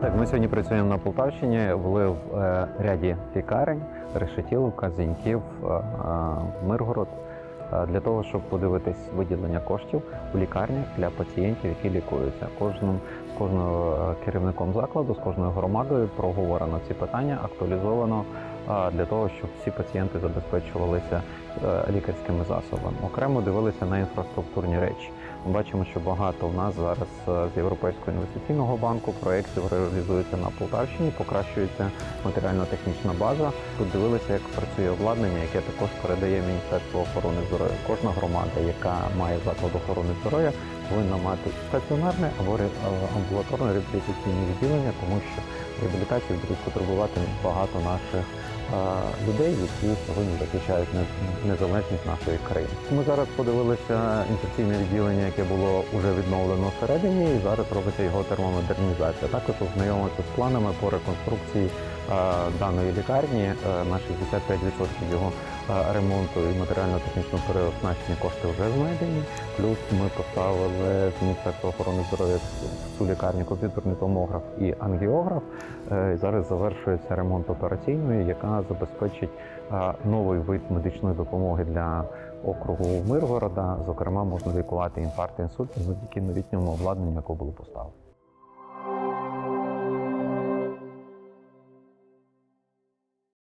Так, ми сьогодні працюємо на Полтавщині, були в е, ряді лікарень, Решетіловка, Зіньків, е, е, Миргород, е, для того, щоб подивитись виділення коштів у лікарнях для пацієнтів, які лікуються. Кожним з кожним е, керівником закладу, з кожною громадою проговорено ці питання, актуалізовано для того, щоб всі пацієнти забезпечувалися е, лікарськими засобами. Окремо дивилися на інфраструктурні речі. Ми бачимо, що багато в нас зараз е, з Європейського інвестиційного банку проєктів реалізується на Полтавщині, покращується матеріально-технічна база. Тут дивилися, як працює обладнання, яке також передає Міністерство охорони здоров'я. Кожна громада, яка має заклад охорони здоров'я, повинна мати стаціонарне або е, амбулаторне реабілітаційне відділення, тому що реабілітації будуть потребувати багато наших людей, які сьогодні захищають незалежність нашої країни. Ми зараз подивилися інфекційне відділення, яке було вже відновлено всередині, і зараз робиться його термомодернізація. Також ознайомитися з планами по реконструкції даної лікарні е, на 65% його е, ремонту і матеріально-технічного переоснащення кошти вже знайдені. Плюс ми поставили з Міністерства охорони здоров'я в цю лікарню комп'ютерний томограф і ангіограф. Е, Зараз завершується ремонт операційної, яка забезпечить е, новий вид медичної допомоги для округу Миргорода. Зокрема, можна лікувати інфаркт, інсульт завдяки новітньому обладнанню, яке було поставлено.